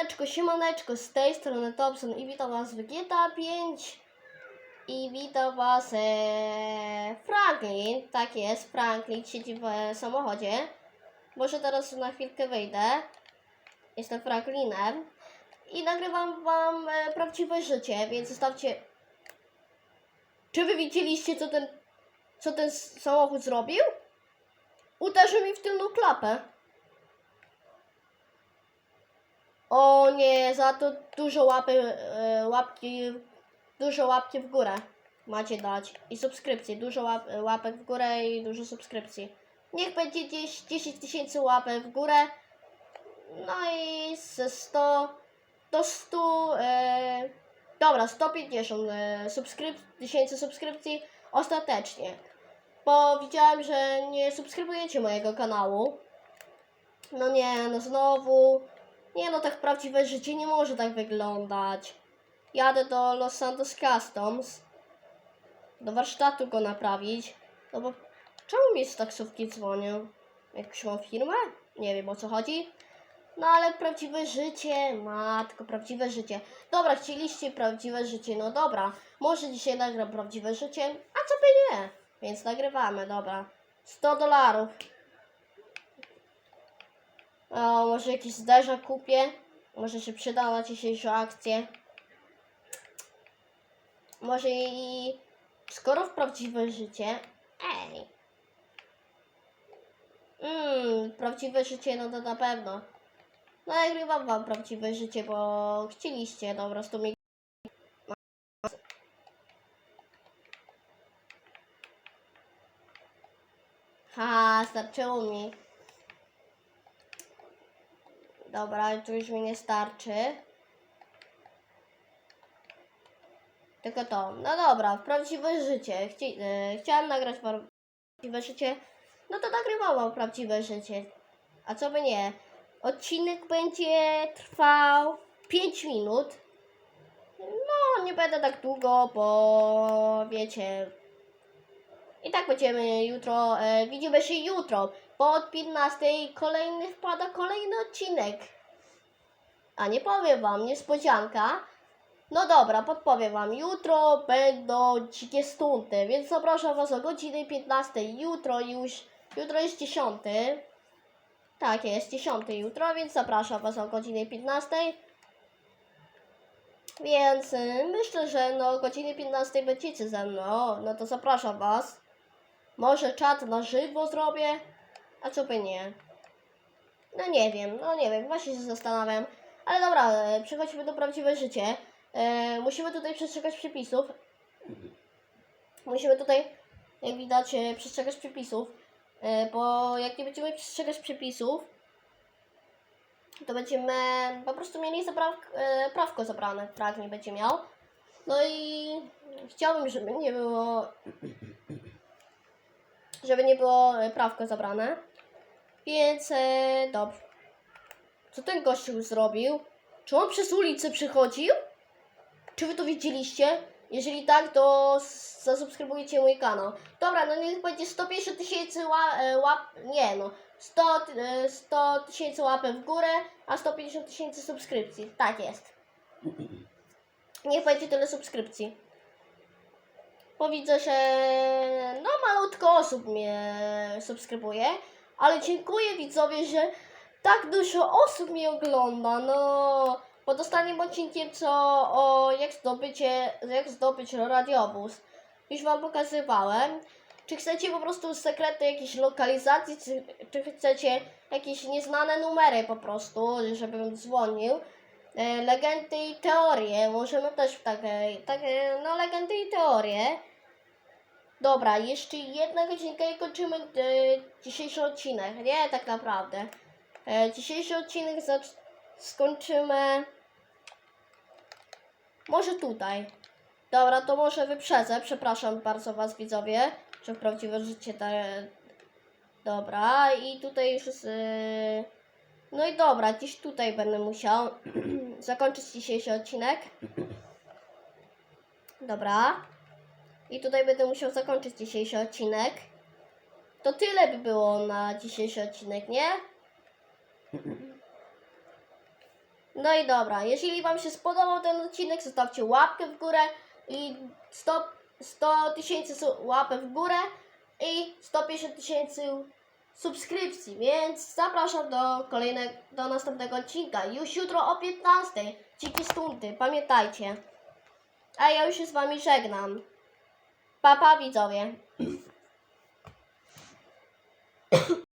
Siemaneczko, siemaneczko, z tej strony Thompson i witam was w GTA 5 i witam was e, Franklin, tak jest, Franklin siedzi w e, samochodzie. Może teraz na chwilkę wyjdę, jestem Franklinem i nagrywam wam e, prawdziwe życie, więc zostawcie... Czy wy widzieliście co ten, co ten samochód zrobił? Uderzył mi w tylną klapę. O nie, za to dużo łapy, e, łapki, dużo łapki w górę macie dać. I subskrypcji, dużo łap, łapek w górę i dużo subskrypcji. Niech będzie gdzieś 10 tysięcy łapek w górę. No i ze 100 do 100, e, dobra, 150 e, subskryp, tysięcy subskrypcji ostatecznie. Bo widziałem, że nie subskrybujecie mojego kanału. No nie, no znowu. Nie no, tak prawdziwe życie nie może tak wyglądać. Jadę do Los Santos Customs. Do warsztatu go naprawić. No bo czemu mi z taksówki dzwonią? Jakąś mam firmę? Nie wiem o co chodzi. No ale prawdziwe życie, matko, prawdziwe życie. Dobra, chcieliście prawdziwe życie, no dobra. Może dzisiaj nagram prawdziwe życie, a co by nie? Więc nagrywamy, dobra. 100 dolarów. O, może jakiś zderzak kupię. Może się przyda na dzisiejszą akcję. Może i skoro w prawdziwe życie. Ej. Mmm, prawdziwe życie, no to na pewno. No nagrywam wam prawdziwe życie, bo chcieliście, no po prostu mi. Ha, starczyło mi. Dobra, tu już mi nie starczy. Tylko to. No dobra, prawdziwe życie. Chci e, chciałam nagrać prawdziwe życie. No to nagrywałam prawdziwe życie. A co by nie? Odcinek będzie trwał 5 minut. No, nie będę tak długo, bo wiecie. I tak będziemy jutro, e, widzimy się jutro, bo od 15 kolejny wpada kolejny odcinek. A nie powiem wam, niespodzianka. No dobra, podpowiem wam. Jutro będą dzikie stunty, więc zapraszam was o godzinie 15. Jutro już, jutro jest 10. Tak, jest 10 jutro, więc zapraszam was o godzinie 15. Więc y, myślę, że no o godzinie 15 będziecie ze mną. No to zapraszam was. Może czat na żywo zrobię, a co by nie. No nie wiem, no nie wiem, właśnie się zastanawiam. Ale dobra, e, przechodźmy do prawdziwe życie. E, musimy tutaj przestrzegać przepisów. Musimy tutaj, jak widać, e, przestrzegać przepisów. Bo jak nie będziemy przestrzegać przepisów, to będziemy po prostu mieli zapraw, e, prawko zabrane. Prak nie będzie miał. No i chciałbym, żeby nie było żeby nie było prawko zabrane. Więc e, dobrze. Co ten gościu zrobił? Czy on przez ulicę przychodził? Czy wy to widzieliście? Jeżeli tak, to zasubskrybujcie mój kanał. Dobra, no niech będzie 150 tysięcy e, łap... Nie no. 100 ty- e, 100 tysięcy łapek w górę, a 150 tysięcy subskrypcji. Tak jest. Niech będzie tyle subskrypcji. Bo widzę, że no malutko osób mnie subskrybuje, ale dziękuję widzowie, że tak dużo osób mnie ogląda. No, pod ostatnim odcinkiem co o jak zdobycie, jak zdobyć radiowóz. Już wam pokazywałem. Czy chcecie po prostu sekrety jakiejś lokalizacji, czy, czy chcecie jakieś nieznane numery po prostu, żebym dzwonił. E, legendy i teorie, możemy też takie, takie, no legendy i teorie. Dobra, jeszcze jedna godzinka i kończymy e, dzisiejszy odcinek. Nie, tak naprawdę. E, dzisiejszy odcinek skończymy może tutaj. Dobra, to może wyprzedzę. Przepraszam bardzo Was, widzowie, że w prawdziwe życie te... Dobra, i tutaj już jest... e, No i dobra, gdzieś tutaj będę musiał zakończyć dzisiejszy odcinek. Dobra. I tutaj będę musiał zakończyć dzisiejszy odcinek. To tyle by było na dzisiejszy odcinek, nie? No i dobra, jeśli Wam się spodobał ten odcinek, zostawcie łapkę w górę i 100 100 tysięcy łapek w górę i 150 tysięcy subskrypcji, więc zapraszam do kolejnego, do następnego odcinka. Już jutro o 15. Dzikie stunty, pamiętajcie. A ja już się z Wami żegnam. 爸爸比左边。